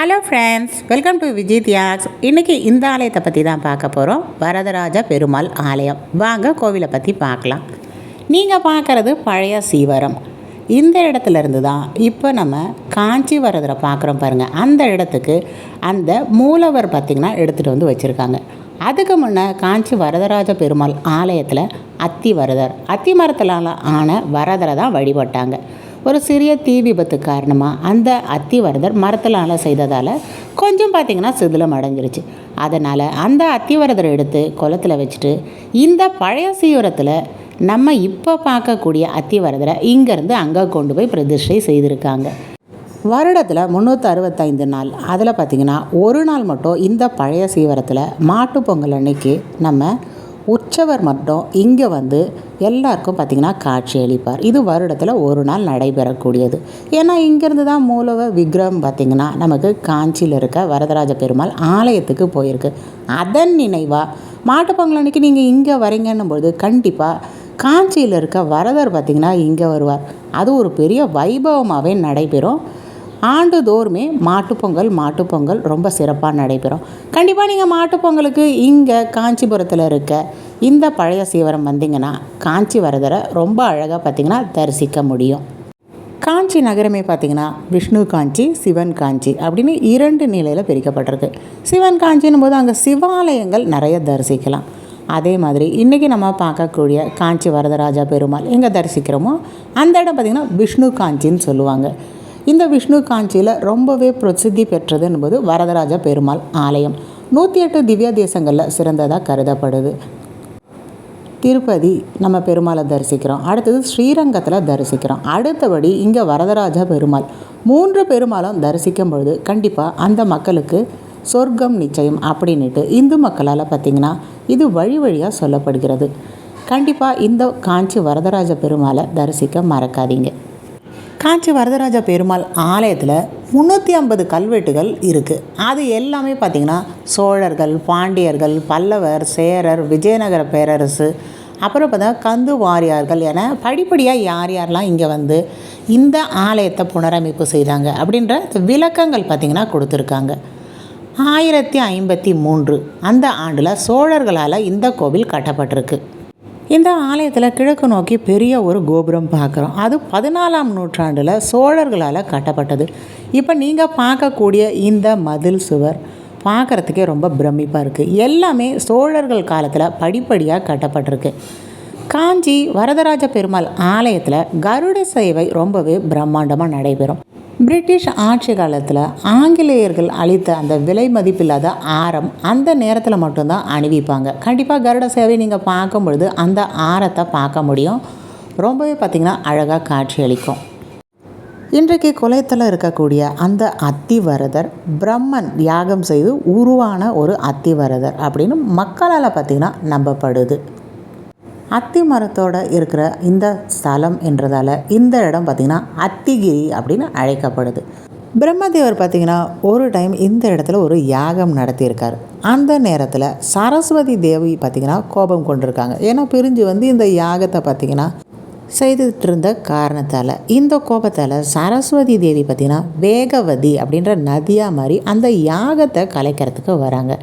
Hello friends welcome to Vijay Thiyags இன்றைக்கி இந்த ஆலயத்தை பற்றி தான் பார்க்க போகிறோம் வரதராஜ பெருமாள் ஆலயம். வாங்க கோவிலை பற்றி பார்க்கலாம். நீங்கள் பார்க்குறது பழைய சீவரம். இந்த இடத்துல இருந்து தான் இப்போ நம்ம காஞ்சி வரதரை பார்க்குறோம் பாருங்கள் அந்த இடத்துக்கு அந்த மூலவர் பார்த்திங்கன்னா எடுத்துகிட்டு வந்து வச்சுருக்காங்க. அதுக்கு முன்னே காஞ்சி வரதராஜ பெருமாள் ஆலயத்தில் அத்தி வரதர் அத்தி மரத்திலான ஆன வரதரை தான் வழிபட்டாங்க. ஒரு சிறிய தீ விபத்து காரணமாக அந்த அத்தி வரதர் மரத்திலான செய்ததால் கொஞ்சம் பார்த்திங்கன்னா சிதிலம் அடைஞ்சிருச்சு. அதனால் அந்த அத்திவரதரை எடுத்து குளத்தில் வச்சுட்டு இந்த பழைய சீவரத்தில் நம்ம இப்போ பார்க்கக்கூடிய அத்திவரதரை இங்கேருந்து அங்கே கொண்டு போய் பிரதிஷ்டை செய்திருக்காங்க. வருடத்தில் முந்நூற்றி அறுபத்தைந்து நாள். அதில் பார்த்திங்கன்னா ஒரு நாள் மட்டும் இந்த பழைய சீவரத்தில் மாட்டுப் பொங்கல் அன்னைக்கு நம்ம உற்சவர் மட்டும் இங்கே வந்து எல்லாருக்கும் பார்த்திங்கன்னா காட்சி அளிப்பார். இது வருடத்தில் ஒரு நாள் நடைபெறக்கூடியது. ஏன்னா இங்கேருந்து தான் மூலவ விக்ரம் பார்த்திங்கன்னா நமக்கு காஞ்சியில் இருக்க வரதராஜ பெருமாள் ஆலயத்துக்கு போயிருக்கு. அதன் நினைவாக மாட்டுப்பொங்கல் அன்னைக்கு நீங்கள் இங்கே வரீங்கன்னும் பொழுது கண்டிப்பாக காஞ்சியில் இருக்க வரதர் பார்த்திங்கன்னா இங்கே வருவார். அது ஒரு பெரிய வைபவமாகவே நடைபெறும். ஆண்டுதோறுமே மாட்டுப்பொங்கல் மாட்டுப்பொங்கல் ரொம்ப சிறப்பாக நடைபெறும். கண்டிப்பாக நீங்கள் மாட்டுப்பொங்கலுக்கு இங்கே காஞ்சிபுரத்தில் இருக்க இந்த பழைய சீவரம் வந்தீங்கன்னா காஞ்சி வரதரை ரொம்ப அழகாக பார்த்திங்கன்னா தரிசிக்க முடியும். காஞ்சி நகரமே பார்த்திங்கன்னா விஷ்ணு காஞ்சி சிவன் காஞ்சி அப்படின்னு இரண்டு நிலையில் பிரிக்கப்பட்டிருக்கு. சிவன் காஞ்சின்னும் போது அங்கே சிவாலயங்கள் நிறைய தரிசிக்கலாம். அதே மாதிரி இன்றைக்கி நம்ம பார்க்கக்கூடிய காஞ்சி வரதராஜா பெருமாள் எங்கே தரிசிக்கிறோமோ அந்த இடம் பார்த்திங்கன்னா விஷ்ணு காஞ்சின்னு சொல்லுவாங்க. இந்த விஷ்ணு காஞ்சியில் ரொம்பவே பிரசித்தி பெற்றது என்பது வரதராஜ பெருமாள் ஆலயம். நூற்றி எட்டு திவ்ய தேசங்களில் சிறந்ததாக கருதப்படுது. திருப்பதி நம்ம பெருமாளை தரிசிக்கிறோம். அடுத்தது ஸ்ரீரங்கத்தில் தரிசிக்கிறோம். அடுத்தபடி இங்கே வரதராஜ பெருமாள். மூன்று பெருமாளும் தரிசிக்கும் பொழுது கண்டிப்பாக அந்த மக்களுக்கு சொர்க்கம் நிச்சயம் அப்படின்ட்டு இந்து மக்களால் பார்த்திங்கன்னா இது வழி வழியாக சொல்லப்படுகிறது. கண்டிப்பாக இந்த காஞ்சி வரதராஜ பெருமாளை தரிசிக்க மறக்காதீங்க. காஞ்சி வரதராஜ பெருமாள் ஆலயத்தில் முந்நூற்றி ஐம்பது கல்வெட்டுகள் இருக்குது அது எல்லாமே பார்த்திங்கன்னா சோழர்கள் பாண்டியர்கள் பல்லவர் சேரர் விஜயநகர பேரரசு அப்புறம் பார்த்தா கந்து வாரியார்கள் என படிப்படியாக யார் யாரெல்லாம் இங்கே வந்து இந்த ஆலயத்தை புனரமைப்பு செய்தாங்க அப்படின்ற விளக்கங்கள் பார்த்திங்கன்னா கொடுத்துருக்காங்க. ஆயிரத்தி ஐம்பத்தி மூன்று அந்த ஆண்டில் சோழர்களால் இந்த கோவில் கட்டப்பட்டிருக்கு. இந்த ஆலயத்தில் கிழக்கு நோக்கி பெரிய ஒரு கோபுரம் பார்க்குறோம். அது பதினாலாம் நூற்றாண்டில் சோழர்களால் கட்டப்பட்டது. இப்போ நீங்கள் பார்க்கக்கூடிய இந்த மதில் சுவர் பார்க்குறதுக்கே ரொம்ப பிரமிப்பாக இருக்குது எல்லாமே சோழர்கள் காலத்தில் படிப்படியாக கட்டப்பட்டிருக்கு. காஞ்சி வரதராஜ பெருமாள் ஆலயத்தில் கருட சேவை ரொம்பவே பிரம்மாண்டமாக நடைபெறும். பிரிட்டிஷ் ஆட்சி காலத்தில் ஆங்கிலேயர்கள் அளித்த அந்த விலை மதிப்பில்லாத ஆரம் அந்த நேரத்தில் மட்டும்தான் அணிவிப்பாங்க. கண்டிப்பாக கருட சேவை நீங்கள் பார்க்கும் பொழுது அந்த ஆரத்தை பார்க்க முடியும். ரொம்பவே பார்த்திங்கன்னா அழகாக காட்சி அளிக்கும். இன்றைக்கு குலைத்தில் இருக்கக்கூடிய அந்த அத்திவரதர் பிரம்மன் யாகம் செய்து உருவான ஒரு அத்திவரதர் அப்படின்னு மக்களால் பார்த்திங்கன்னா நம்பப்படுது. அத்தி மரத்தோட இருக்கிற இந்த ஸ்தலம் என்றதால் இந்த இடம் பார்த்திங்கன்னா அத்திகிரி அப்படின்னு அழைக்கப்படுது. பிரம்மதேவர் பார்த்திங்கன்னா ஒரு டைம் இந்த இடத்துல ஒரு யாகம் நடத்தியிருக்கார். அந்த நேரத்தில் சரஸ்வதி தேவி பார்த்திங்கன்னா கோபம் கொண்டிருக்காங்க. ஏன்னா பிரிஞ்சு வந்து இந்த யாகத்தை பார்த்திங்கன்னா செய்துட்டு இருந்த காரணத்தால் இந்த கோபத்தால் சரஸ்வதி தேவி பார்த்திங்கன்னா வேகவதி அப்படின்ற நதியாக மாதிரி அந்த யாகத்தை கலைக்கிறதுக்கு வராங்க.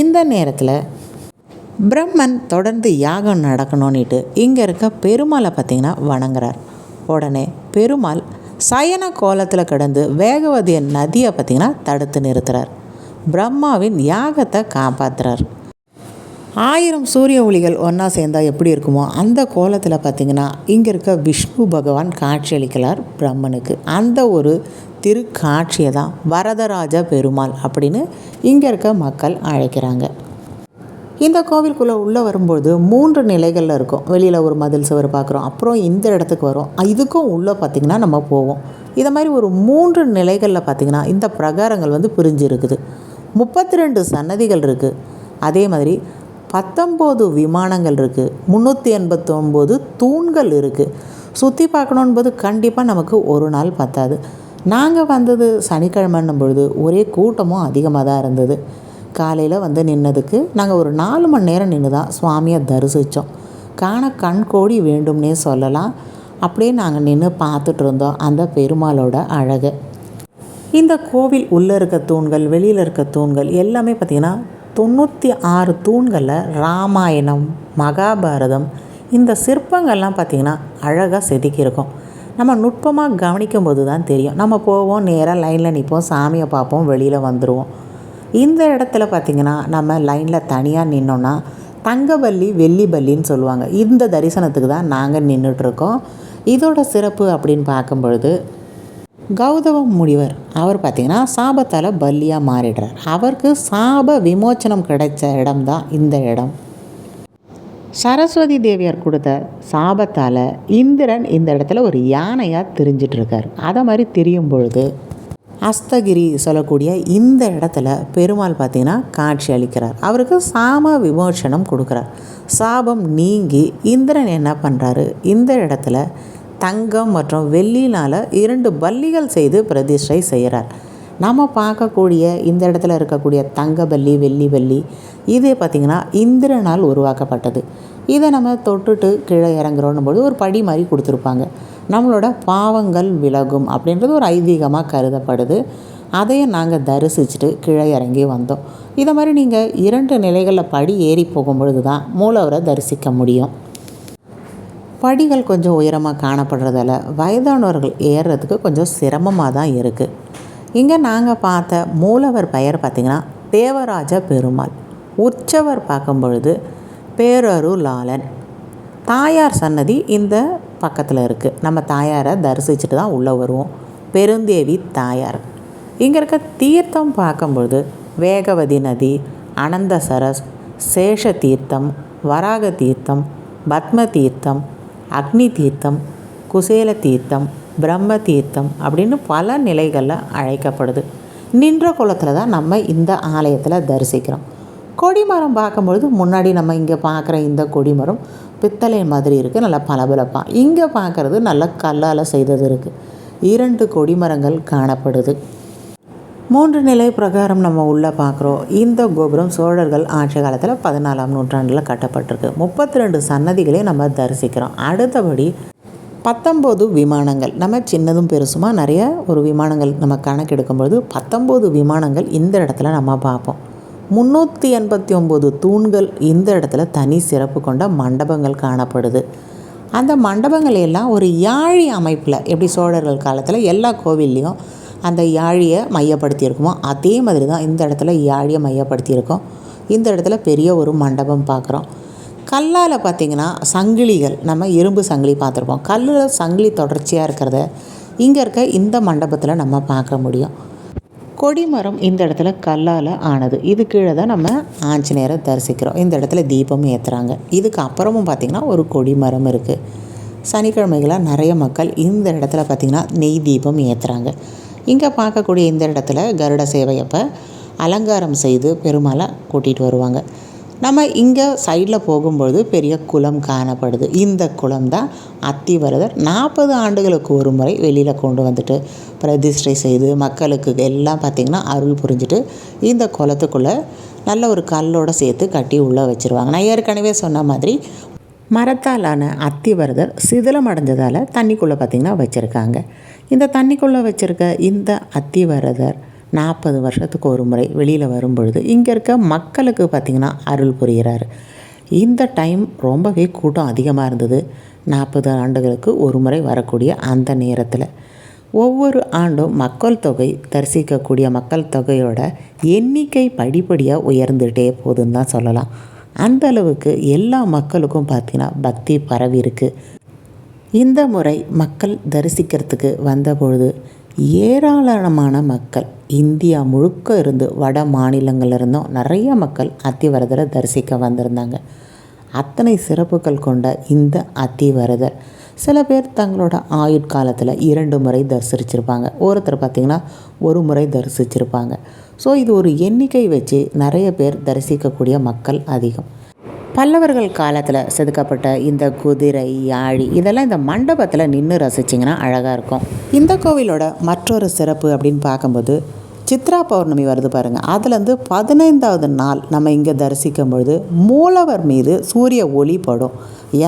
இந்த நேரத்தில் பிரம்மன் தொடர்ந்து யாகம் நடக்கணும்னுட்டு இங்கே இருக்க பெருமாளை பார்த்திங்கன்னா வணங்குறார். உடனே பெருமாள் சயன கோலத்தில் கிடந்து வேகவதிய நதியை பார்த்திங்கன்னா தடுத்து நிறுத்துறார். பிரம்மாவின் யாகத்தை காப்பாற்றுறார் ஆயிரம் சூரிய ஒளிகள் ஒன்றா சேர்ந்தால் எப்படி இருக்குமோ அந்த கோலத்தில் பார்த்திங்கன்னா இங்கே இருக்க விஷ்ணு பகவான் காட்சியளிக்கிறார் பிரம்மனுக்கு. அந்த ஒரு திருக்காட்சியை தான் வரதராஜ பெருமாள் அப்படின்னு இங்கே இருக்க மக்கள் அழைக்கிறாங்க. இந்த கோவிலுக்குள்ளே உள்ளே வரும்போது மூன்று நிலைகளில் இருக்கும். வெளியில் ஒரு மதில் சுவர் பார்க்குறோம் அப்புறம் இந்த இடத்துக்கு வரும். இதுக்கும் உள்ளே பார்த்திங்கன்னா நம்ம போவோம். இதை மாதிரி ஒரு மூன்று நிலைகளில் பார்த்திங்கன்னா இந்த பிரகாரங்கள் வந்து பிரிஞ்சு இருக்குது முப்பத்தி ரெண்டு சன்னதிகள் இருக்குது அதே மாதிரி பத்தொம்போது விமானங்கள் இருக்குது முந்நூற்றி எண்பத்தொம்போது தூண்கள் இருக்குது சுற்றி பார்க்கணுன்போது கண்டிப்பாக நமக்கு ஒரு நாள் பத்தாது. நாங்கள் வந்தது சனிக்கிழமைன்னும் பொழுது ஒரே கூட்டமும் அதிகமாக தான் இருந்தது. காலையில் வந்து நின்னதுக்கு நாங்கள் ஒரு நாலு மணி நேரம் நின்று தான் சுவாமியை தரிசித்தோம் காண கண் கோடி வேண்டும்னே சொல்லலாம். அப்படியே நாங்கள் நின்று பார்த்துட்டு இருந்தோம் அந்த பெருமாளோட அழகை. இந்த கோவில் உள்ளே இருக்க தூண்கள் வெளியில் இருக்க தூண்கள் எல்லாமே பார்த்திங்கன்னா தொண்ணூற்றி ஆறு தூண்களில் ராமாயணம் மகாபாரதம் இந்த சிற்பங்கள்லாம் பார்த்திங்கன்னா அழகாக செதுக்கியிருக்கும். நம்ம நுட்பமாக கவனிக்கும் போது தான் தெரியும். நம்ம போவோம் நேராக லைனில் நிற்போம் சாமியை பார்ப்போம் வெளியில் வந்துடுவோம் இந்த இடத்துல பார்த்திங்கன்னா நம்ம லைனில் தனியாக நின்னோன்னா தங்கவல்லி வெள்ளி பல்லின்னு சொல்லுவாங்க. இந்த தரிசனத்துக்கு தான் நாங்கள் நின்றுட்டுருக்கோம் இதோட சிறப்பு அப்படின்னு பார்க்கும் பொழுது கௌதம முனிவர் அவர் பார்த்திங்கன்னா சாபத்தால் பல்லியாக மாறிடுறார். அவருக்கு சாப விமோச்சனம் கிடைச்ச இடம் தான் இந்த இடம். சரஸ்வதி தேவியார் கொடுத்த சாபத்தால் இந்திரன் இந்த இடத்துல ஒரு யானையாக திரிஞ்சிட்ருக்கார் அதை மாதிரி தெரியும் பொழுது அஸ்தகிரி சொல்லக்கூடிய இந்த இடத்துல பெருமாள் பார்த்தீங்கன்னா காட்சி அளிக்கிறார். அவருக்கு சாம விமோசனம் கொடுக்குறார். சாபம் நீங்கி இந்திரன் என்ன பண்ணுறாரு இந்த இடத்துல தங்கம் மற்றும் வெள்ளினால் இரண்டு பல்லிகள் செய்து பிரதிஷ்டை செய்கிறார். நம்ம பார்க்கக்கூடிய இந்த இடத்துல இருக்கக்கூடிய தங்க பல்லி வெள்ளி பல்லி இது பார்த்திங்கன்னா இந்திரனால் உருவாக்கப்பட்டது. இதை நம்ம தொட்டுட்டு கீழே இறங்குறோன்னும் போது ஒரு படி மாதிரி கொடுத்துருப்பாங்க. நம்மளோட பாவங்கள் விலகும் அப்படின்றது ஒரு ஐதீகமாக கருதப்படுது. அதையும் நாங்கள் தரிசிச்சுட்டு கீழே இறங்கி வந்தோம். இதை மாதிரி நீங்கள் இரண்டு நிலைகளில் படி ஏறி போகும்பொழுது தான் மூலவரை தரிசிக்க முடியும். படிகள் கொஞ்சம் உயரமாக காணப்படுறதால வயதானவர்கள் ஏறுறதுக்கு கொஞ்சம் சிரமமாக தான் இருக்குது இங்கே நாங்கள் பார்த்த மூலவர் பெயர் பார்த்திங்கன்னா தேவராஜ பெருமாள். உற்சவர் பார்க்கும் பொழுது பேரருளாளன். தாயார் சன்னதி இந்த பக்கத்தில் இருக்குது நம்ம தாயாரை தரிசிச்சுட்டு தான் உள்ளே வருவோம். பெருந்தேவி தாயார். இங்கே இருக்க தீர்த்தம் பார்க்கும்பொழுது வேகவதி நதி அனந்த சரஸ் சேஷ தீர்த்தம் வராக தீர்த்தம் பத்ம தீர்த்தம் அக்னி தீர்த்தம் குசேல தீர்த்தம் பிரம்ம தீர்த்தம் அப்படின்னு பல நிலைகளில் அழைக்கப்படுது. நின்ற குளத்தில் தான் நம்ம இந்த ஆலயத்தில் தரிசிக்கிறோம். கொடிமரம் பார்க்கும்பொழுது முன்னாடி நம்ம இங்கே பார்க்குற இந்த கொடிமரம் பித்தளை மாதிரி இருக்குது நல்லா பளபளப்பாக இங்கே பார்க்குறது நல்ல கல்லால் செய்தது இருக்குது இரண்டு கொடிமரங்கள் காணப்படுது. மூன்று நிலை பிரகாரம் நம்ம உள்ளே பார்க்குறோம். இந்த கோபுரம் சோழர்கள் ஆட்சி காலத்தில் பதினாலாம் நூற்றாண்டில் கட்டப்பட்டிருக்கு. முப்பத்தி ரெண்டு சன்னதிகளையும் நம்ம தரிசிக்கிறோம். அடுத்தபடி பத்தொம்போது விமானங்கள். நம்ம சின்னதும் பெருசுமா நிறைய ஒரு விமானங்கள் நம்ம கணக்கெடுக்கும்பொழுது பத்தொம்போது விமானங்கள் இந்த இடத்துல நம்ம பார்ப்போம். முந்நூற்றி எண்பத்தி ஒம்பது தூண்கள் இந்த இடத்துல தனி சிறப்பு கொண்ட மண்டபங்கள் காணப்படுது. அந்த மண்டபங்கள் எல்லாம் ஒரு யாழி அமைப்பில் எப்படி சோழர்கள் காலத்தில் எல்லா கோவில்லையும் அந்த யாழியை மையப்படுத்தியிருக்குமோ அதே மாதிரி தான் இந்த இடத்துல யாழியை மையப்படுத்தியிருக்கோம். இந்த இடத்துல பெரிய ஒரு மண்டபம் பார்க்குறோம் கல்லால் பார்த்திங்கன்னா சங்கிலிகள் நம்ம இரும்பு சங்கிலி பார்த்துருப்போம் கல்லில் சங்கிலி தொடர்ச்சியாக இருக்கிறத இங்கே இருக்க இந்த மண்டபத்தில் நம்ம பார்க்க முடியும். கொடிமரம் இந்த இடத்துல கல்லால் ஆனது. இது கீழே தான் நம்ம ஆஞ்சநேயரை தரிசிக்கிறோம். இந்த இடத்துல தீபம் ஏற்றுறாங்க இதுக்கு அப்புறமும் பார்த்திங்கன்னா ஒரு கொடிமரம் இருக்குது சனிக்கிழமைகளாக நிறைய மக்கள் இந்த இடத்துல பார்த்திங்கன்னா நெய் தீபம் ஏற்றுறாங்க இங்கே பார்க்கக்கூடிய இந்த இடத்துல கருட சேவையப்போ அலங்காரம் செய்து பெருமாளை கூட்டிகிட்டு வருவாங்க. நம்ம இங்கே சைடில் போகும்பொழுது பெரிய குளம் காணப்படுது. இந்த குளம் தான் அத்திவரதர் நாற்பது ஆண்டுகளுக்கு ஒரு முறை வெளியில் கொண்டு வந்துட்டு பிரதிஷ்டை செய்து மக்களுக்கு எல்லாம் பார்த்திங்கன்னா அருள் புரிஞ்சுட்டு இந்த குளத்துக்குள்ளே நல்ல ஒரு கல்லோடு சேர்த்து கட்டி உள்ளே வச்சுருவாங்க. நான் ஏற்கனவே சொன்ன மாதிரி மரத்தாலான அத்திவரதர் சிதிலம் அடைஞ்சதால் தண்ணிக்குள்ளே பார்த்திங்கன்னா வச்சுருக்காங்க. இந்த தண்ணிக்குள்ளே வச்சுருக்க இந்த அத்திவரதர் நாற்பது வருஷத்துக்கு ஒரு முறை வெளியில் வரும்பொழுது இங்கே இருக்க மக்களுக்கு பார்த்திங்கன்னா அருள் புரிகிறார். இந்த டைம் ரொம்பவே கூட்டம் அதிகமாக இருந்தது. நாற்பது ஆண்டுகளுக்கு ஒரு முறை வரக்கூடிய அந்த நேரத்தில். ஒவ்வொரு ஆண்டும் மக்கள் தொகை தரிசிக்கக்கூடிய மக்கள் தொகையோட எண்ணிக்கை படிப்படியாக உயர்ந்துகிட்டே போகுதுன்னு தான் சொல்லலாம். அந்த அளவுக்கு எல்லா மக்களுக்கும் பார்த்திங்கன்னா பக்தி பரவி இருக்குது இந்த முறை மக்கள் தரிசிக்கிறதுக்கு வந்தபொழுது ஏராளமான மக்கள் இந்தியா முழுக்க இருந்து வட மாநிலங்களிலிருந்தும் நிறைய மக்கள் அத்திவரதரை தரிசிக்க வந்திருந்தாங்க. அத்தனை சிறப்புகள் கொண்ட இந்த அத்திவரதர் சில பேர் தங்களோட ஆயுட்காலத்தில் இரண்டு முறை தரிசிச்சிருப்பாங்க. ஒருத்தர் பார்த்திங்கன்னா ஒரு முறை தரிசிச்சிருப்பாங்க. ஸோ இது ஒரு எண்ணிக்கை வச்சு நிறைய பேர் தரிசிக்கக்கூடிய மக்கள் அதிகம். பல்லவர்கள் காலத்தில் செதுக்கப்பட்ட இந்த குதிரை யாழி இதெல்லாம் இந்த மண்டபத்தில் நின்று ரசிச்சிங்கன்னா அழகாக இருக்கும். இந்த கோவிலோட மற்றொரு சிறப்பு அப்படின்னு பார்க்கும்போது சித்ரா பௌர்ணமி வருது பாருங்கள் அதுலேருந்து பதினைந்தாவது நாள் நம்ம இங்கே தரிசிக்கும் பொழுது மூலவர் மீது சூரிய ஒளி படும்.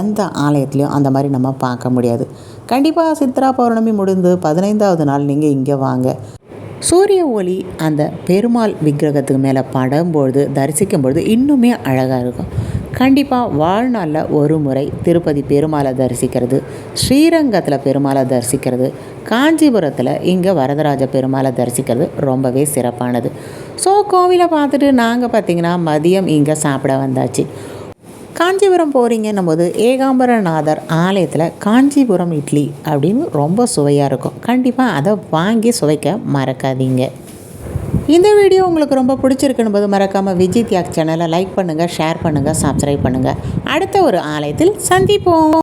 எந்த ஆலயத்துலேயும் அந்த மாதிரி நம்ம பார்க்க முடியாது. கண்டிப்பாக சித்ரா பௌர்ணமி முடிந்து பதினைந்தாவது நாள் நீங்கள் இங்கே வாங்க. சூரிய ஒளி அந்த பெருமாள் விக்கிரகத்துக்கு மேலே படும்பொழுது தரிசிக்கும் பொழுது இன்னுமே அழகாக இருக்கும். கண்டிப்பாக வாழ்நாளில் ஒரு முறை திருப்பதி பெருமாளை தரிசிக்கிறது. ஸ்ரீரங்கத்தில் பெருமாளை தரிசிக்கிறது. காஞ்சிபுரத்தில் இங்கே வரதராஜ பெருமாளை தரிசிக்கிறது ரொம்பவே சிறப்பானது. ஸோ கோவிலை பார்த்துட்டு நாங்கள் பார்த்திங்கன்னா மதியம் இங்கே சாப்பிட வந்தாச்சு. காஞ்சிபுரம் போகிறீங்கன்னும் போது ஏகாம்பரநாதர் ஆலயத்தில் காஞ்சிபுரம் இட்லி அப்படின்னு ரொம்ப சுவையாக இருக்கும். கண்டிப்பாக அதை வாங்கி சுவைக்க மறக்காதீங்க. இந்த வீடியோ உங்களுக்கு ரொம்ப பிடிச்சிருக்குன்னு போது மறக்காமல் விஜய் தியாக் சேனலை லைக் பண்ணுங்கள் ஷேர் பண்ணுங்கள் சப்ஸ்கிரைப் பண்ணுங்கள் அடுத்த ஒரு ஆலயத்தில் சந்திப்போம்.